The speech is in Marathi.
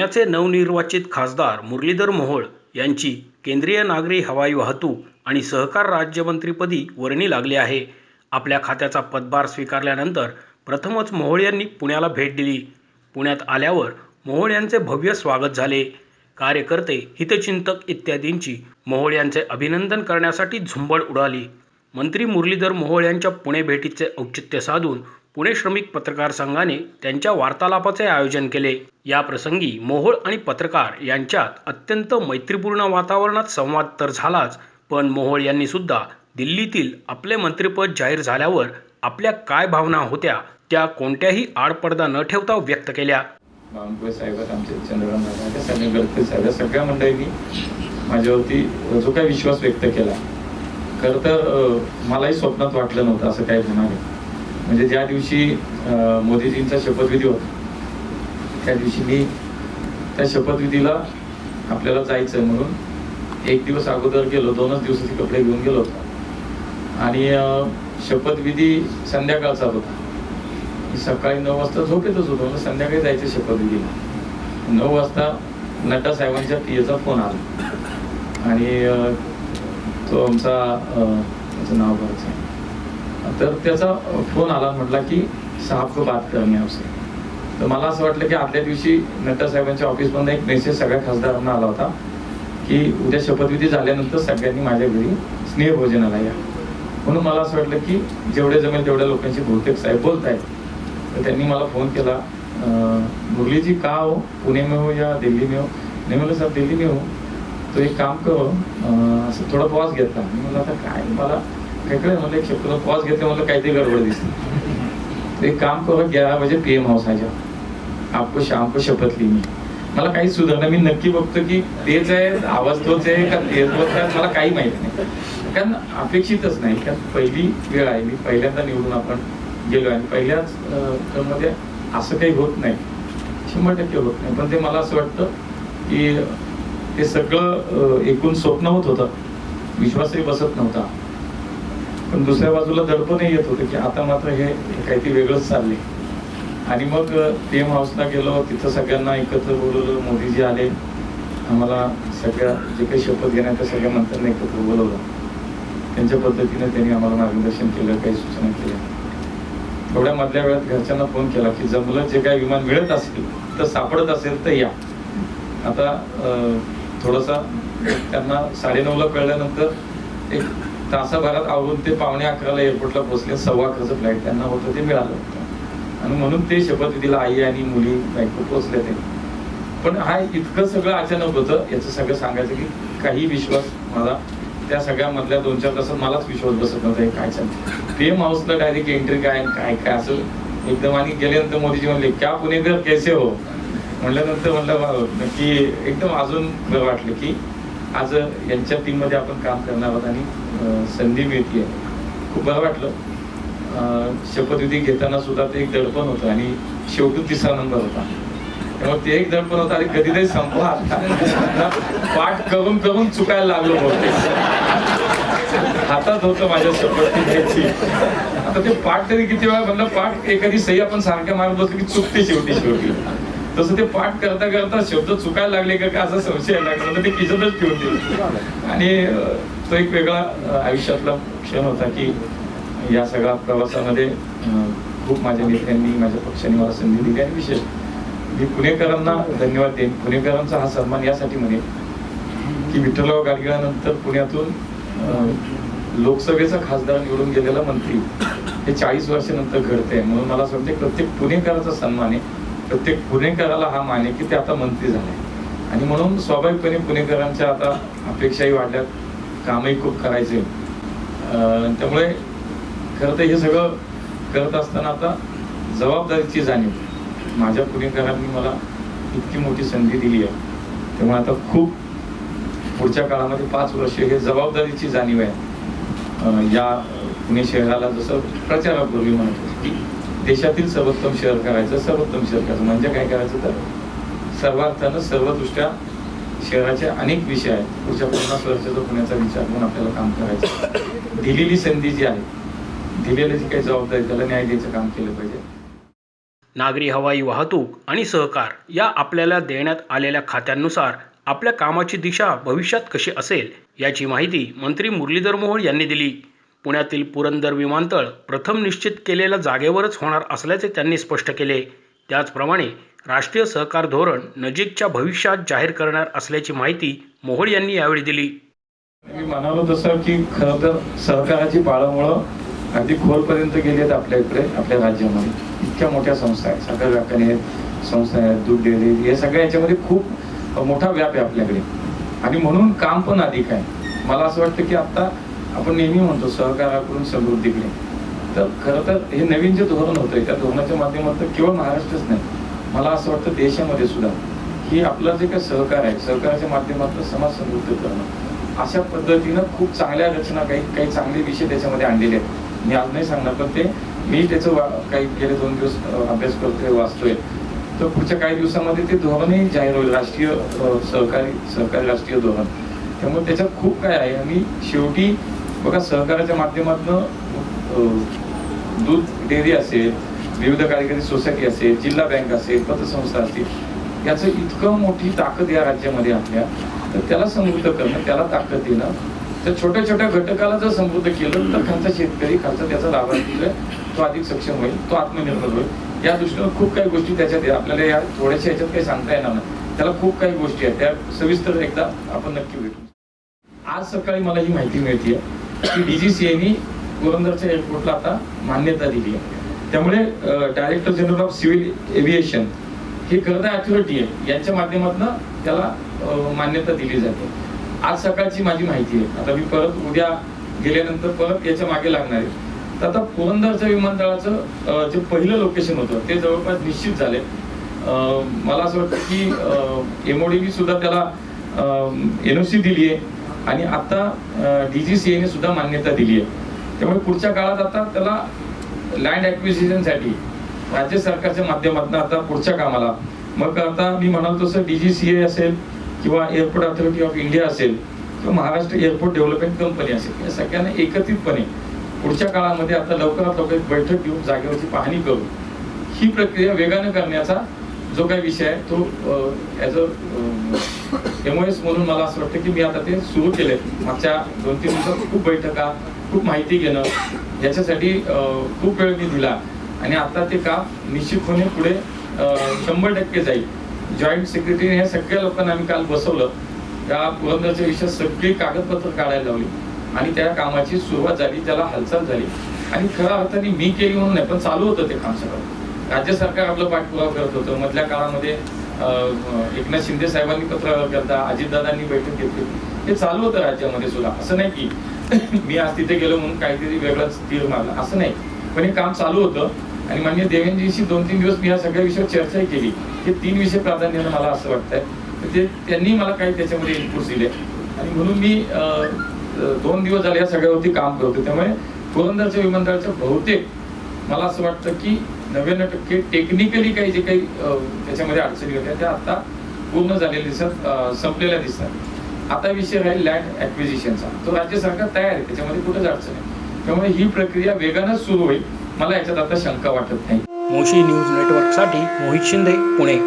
पुण्याचे नवनिर्वाचित खासदार मुरलीधर मोहोळ यांची केंद्रीय नागरी हवाई वाहतूक आणि सहकार राज्यमंत्रीपदी वर्णी लागली आहे. आपल्या खात्याचा पदभार स्वीकारल्यानंतर प्रथमच मोहोळ यांनी पुण्याला भेट दिली. पुण्यात आल्यावर मोहोळ यांचे भव्य स्वागत झाले. कार्यकर्ते हितचिंतक इत्यादींची मोहोळ यांचे अभिनंदन करण्यासाठी झुंबड उडाली. मंत्री मुरलीधर मोहोळ यांच्या पुणे भेटीचे औचित्य साधून पुणे श्रमिक पत्रकार संघाने त्यांच्या वार्तालापाचे आयोजन केले. या प्रसंगी मोहोळ आणि पत्रकार यांच्यात अत्यंत मैत्रीपूर्ण वातावरणात संवाद तर झालाच पण मोहोळ यांनी सुद्धा दिल्लीतील आपले मंत्रिपद जाहीर झाल्यावर आपल्या काय भावना होत्या त्या कोणत्याही आडपडदा न ठेवता व्यक्त केल्या. आमचे चंद्रकांत साहेब सगळ्या मंडळींनी माझ्यावरती जो काही विश्वास व्यक्त केला. खरं तर मलाही स्वप्नात वाटलं नव्हतं असं काही होणार आहे. म्हणजे ज्या दिवशी मोदीजींचा शपथविधी होता त्या दिवशी मी त्या शपथविधीला आपल्याला जायचं म्हणून एक दिवस अगोदर गेलो दोनच दिवसाचे कपडे घेऊन गेलो होतो. आणि शपथविधी संध्याकाळचा होता. सकाळी नऊ वाजता झोपेतच होतो मग संध्याकाळी जायचं शपथविधीला. नऊ वाजता नड्डा साहेबांच्या पीएचा फोन आला. आणि तो आमचा त्याचं नाव बरंच तर त्याचा फोन आला म्हटला की साहब को बात करणे आपसे तर मला असं वाटलं की आदल्या दिवशी नड्डा साहेबांच्या ऑफिसमधून एक मेसेज सगळ्या खासदारांना आला होता की उद्या शपथविधी झाल्यानंतर सगळ्यांनी माझ्या घरी स्नेहभोजनाला या. म्हणून मला असं वाटलं की जेवढे जमेल तेवढ्या लोकांशी बहुतेक साहेब बोलत आहेत तर त्यांनी मला फोन केला मुरलीजी का हो? पुणे में हो या दिल्ली में हो? नाही म्हणलं सर दिल्ली में हो. तो एक काम करो असं थोडा पॉज घेतला मी म्हणलं आता काय? मला काय काय म्हणलं एक शब्द पॉज घेतले म्हणलं काहीतरी गडबड दिसली. एक काम करो घ्या म्हणजे पी एम हाऊस आ आपको शाम को शपथ ली मी मला काही सुधारणा मी नक्की बघतो की तेच आहे आवाज तोच आहे का तेच बोलत आहे मला काही माहीत नाही. कारण अपेक्षितच नाही कारण पहिली वेळ आहे मी पहिल्यांदा निवडून आपण गेलो आणि पहिल्याच मध्ये असं काही होत नाही. शंभर टक्के होत नाही. पण ते मला असं वाटतं की ते सगळं एकूण स्वप्न होत होतं. विश्वासही बसत नव्हता. पण दुसऱ्या बाजूला दडपणही येत होतं की आता मात्र हे काहीतरी वेगळंच चालले आणि मग पी एम हाऊसला गेलो तिथं सगळ्यांना एकत्र बोलवलं मोदीजी आले. आम्हाला सगळ्या जे काही शपथ घेण्याच्या सगळ्या मंत्र्यांना एकत्र बोलवलं. त्यांच्या पद्धतीने त्यांनी आम्हाला मार्गदर्शन केलं काही सूचना केल्या. थोड्या मधल्या वेळात घरच्यांना फोन केला की जमलं जे काही विमान मिळत असतील तर सापडत असेल तर या. आता थोडासा त्यांना साडेनऊला कळल्यानंतर एक तासाभरात आवरून ते पावणे अकराला एअरपोर्टला पोहोचले. सव्वा अकराचं फ्लाईट त्यांना होतं ते मिळालं होतं. आणि म्हणून ते शपथविधीला आई आणि मुली बायको पोहोचले ते. पण हा इतकं सगळं अचानक होतं याचं सगळं सांगायचं की काही विश्वास मला त्या सगळ्या मधल्या दोन चार तासात मलाच विश्वास बसत नव्हता काय चालतं पीएम हाऊसला डायरेक्ट एंट्री काय काय काय असं एकदम आणि गेल्यानंतर मोदीजी म्हणले क्या पुणेकर कैसे हो? म्हणल्यानंतर म्हणलं की एकदम अजून बरं वाटलं की आज यांच्या टीममध्ये आपण काम करणार आहोत आणि संधी मिळते खूप बरं वाटलं. शपथविधी घेताना सुद्धा ते एक दडपण होतं आणि शेवटून तिसरा नंबर होता. त्यामुळे ते एक दडपण होतं आणि कधीतरी संपला पाठ करून करून चुकायला लागलो हातात होतं माझ्या शपथ घ्यायची आता ते पाठ तरी किती वेळा म्हणलं पाठ एखादी सही आपण सारख्या मारत बसलो की चुकते शेवटी शेवटी. तसं ते पाठ करता करता शब्द चुकायला लागले का काय असा संशय लागला तर ते किचनच ठेवून दिलं. आणि तो एक वेगळा आयुष्यातला क्षण होता की या सगळ्या प्रवासामध्ये खूप माझ्या नेत्यांनी माझ्या पक्षाने मला संधी दिली आणि विशेष मी पुणेकरांना धन्यवाद देईन. पुणेकरांचा हा सन्मान यासाठी म्हणेन की विठ्ठलराव गाडगिळानंतर पुण्यातून लोकसभेचा खासदार निवडून गेलेला मंत्री हे चाळीस वर्षानंतर घडते म्हणून मला असं वाटतं प्रत्येक पुणेकराचा सन्मान आहे. प्रत्येक पुणेकराला हा मान आहे की ते आता मंत्री झाले. आणि म्हणून स्वाभाविकपणे पुणेकरांच्या आता अपेक्षाही वाढल्यात. कामही खूप करायचे. त्यामुळे खरं तर हे सगळं करत असताना आता जबाबदारीची जाणीव. माझ्या पुणेकरांनी मला इतकी मोठी संधी दिली आहे. त्यामुळे आता खूप पुढच्या काळामध्ये पाच वर्ष हे जबाबदारीची जाणीव आहे. या पुणे शहराला जसं प्रचारापूर्वी म्हणत होतो. की देशातील सर्वोत्तम शहर करायचं सर्वोत्तम शहर करायचं. म्हणजे काय करायचं तर सर्वार्थानं सर्वदृष्ट्या शहराचे अनेक विषय आहेत. पुढच्या पन्नास वर्षाचा पुण्याचा विचार म्हणून आपल्याला काम करायचं दिलेली संधी जी आहे दिलेली जी काही जबाबदारी त्याला न्याय द्यायचं काम केलं पाहिजे. नागरी हवाई वाहतूक आणि सहकार या आपल्याला देण्यात आलेल्या खात्यांनुसार आपल्या कामाची दिशा भविष्यात कशी असेल याची माहिती मंत्री मुरलीधर मोहोळ यांनी दिली. पुण्यातील पुरंदर विमानतळ प्रथम निश्चित केलेल्या जागेवरच होणार असल्याचे त्यांनी स्पष्ट केले. त्याचप्रमाणे राष्ट्रीय सहकार धोरण नजीकच्या भविष्यात जाहीर करणार असल्याची माहिती मोहोळ यांनी यावेळी दिली. मी म्हणालो तसं की खरं तर सहकाराची पाळंमुळं अगदी खोलपर्यंत गेली आहेत आपल्या इकडे आपल्या राज्यामध्ये. इतक्या मोठ्या संस्था आहेत. साखर कारखाने आहेत संस्था आहेत दूध डेअरी हे सगळ्या याच्यामध्ये खूप मोठा व्याप आहे आपल्याकडे. आणि म्हणून काम पण अधिक आहे. मला असं वाटतं की आता आपण नेहमी म्हणतो सहकाराकडून समृद्धीकडे तर खरं तर हे नवीन जे धोरण होतंय त्या धोरणाच्या माध्यमातून केवळ महाराष्ट्रच नाही मला असं वाटतं देशामध्ये सुद्धा ही आपलं जे काही सहकार आहे सहकाराच्या माध्यमातून समाज समृद्ध करणं अशा पद्धतीनं खूप चांगल्या रचना काही काही चांगले विषय त्याच्यामध्ये आणलेले आहेत. मी आज नाही सांगणार पण ते मी त्याचं वा- काही गेले दोन दिवस अभ्यास करतोय वाचतोय. तर पुढच्या काही दिवसामध्ये ते धोरणही जाहीर होईल राष्ट्रीय सहकारी सहकारी राष्ट्रीय धोरण. त्यामुळे त्याच्यात खूप काय आहे आणि शेवटी बघा सहकाराच्या माध्यमातून दूध डेअरी असेल विविध कार्यकारी सोसायटी असेल जिल्हा बँक असेल पतसंस्था असतील याचं इतकं मोठी ताकद या राज्यामध्ये आपल्या तर त्याला समृद्ध करणं त्याला ताकद देणं तर छोट्या छोट्या घटकाला जर समृद्ध केलं तर खालचा शेतकरी खालचा त्याचा लाभार्थी तो अधिक सक्षम होईल तो आत्मनिर्भर होईल. या दृष्टीनं खूप काही गोष्टी त्याच्यात आपल्याला या थोड्याशा याच्यात काही सांगता येणार नाही. त्याला खूप काही गोष्टी आहेत. त्या सविस्तर एकदा आपण नक्की भेटू. आज सकाळी मला ही माहिती मिळते की डी जी सी एनी पुरंदरच्या एअरपोर्टला आता मान्यता दिली आहे. त्यामुळे director general of civil aviation हे खरं तर अथॉरिटी आहे. यांच्या माध्यमातून त्याला मान्यता दिली जाते. आज सकाळची माझी माहिती आहे. आता मी परत उद्या गेल्यानंतर परत याच्या मागे लागणार आहे. तर आता पुरंदरच्या विमानतळाचं जे पहिलं लोकेशन होतं ते जवळपास निश्चित झाले. मला असं वाटतं की एमओडीबी सुद्धा त्याला एनओसी दिली आहे. आणि आता एने सुद्धा मान्यता दिली आहे. त्यामुळे पुढच्या काळात आता त्याला लँड ॲक्विजिशनसाठी राज्य सरकारच्या माध्यमातून आता पुढच्या कामाला. मग आता मी म्हणाल तसं डी जी सी ए असेल किंवा एअरपोर्ट अथॉरिटी ऑफ इंडिया असेल किंवा महाराष्ट्र एअरपोर्ट डेव्हलपमेंट कंपनी असेल या सगळ्यांना एकत्रितपणे पुढच्या काळामध्ये आता लवकरात लवकर बैठक घेऊन जागेवरची पाहणी करून ही प्रक्रिया वेगानं करण्याचा जो काही विषय आहे तो ॲज अ एम वॉयस म्हणून मला असं वाटतं की मी आता ते सुरू केले मागच्या दोन तीन दिवसात खूप बैठका खूप माहिती घेणं याच्यासाठी खूप वेळ मी दिला. आणि आता ते काम निश्चितपणे पुढे शंभर टक्के जाईल. जॉईंट सेक्रेटरी ह्या सगळ्या लोकांना आम्ही काल बसवलं. त्या पुरंदरच्या विषयात सगळी कागदपत्र काढायला लावली. आणि त्या कामाची सुरुवात झाली त्याला हालचाल झाली. आणि खऱ्या अर्थाने मी केली म्हणून नाही पण चालू होतं ते काम सगळं. राज्य सरकार आपलं पाठपुरावा करत होतं. मधल्या काळामध्ये एकनाथ शिंदे साहेबांनी पत्र करता अजितदादांनी बैठक घेतली. हे चालू होतं राज्यामध्ये सुद्धा. असं नाही की मी आज तिथे गेलो म्हणून काहीतरी वेगळंच तीर मारला. असं नाही. पण हे काम चालू होतं. आणि मान्य देवेंद्रजीशी दोन तीन दिवस मी या सगळ्या विषयावर चर्चाही केली. हे तीन विषय प्राधान्यानं मला असं वाटतंय. ते त्यांनी मला काही त्याच्यामध्ये इनपुट्स दिले. आणि म्हणून मी दोन दिवस झाले या सगळ्यावरती काम करतो त्यामुळे पुरंदरच्या विमानतळाच्या बहुतेक मला असं वाटतं की नव्याण्णव टक्के टेक्निकली काही जे काही त्याच्यामध्ये अडचणी होत्या त्या आता पूर्ण झालेल्या दिसतात संपलेल्या दिसतात. आता विषय आहे लँड ऍक्विजिशनचा तो राज्य सरकार तयार आहे त्याच्यामध्ये कुठेच अडचण आहे त्यामुळे ही प्रक्रिया वेगानंच सुरू होईल. मला याच्यात आता शंका वाटत नाही. मोशी न्यूज नेटवर्कसाठी मोहित शिंदे पुणे.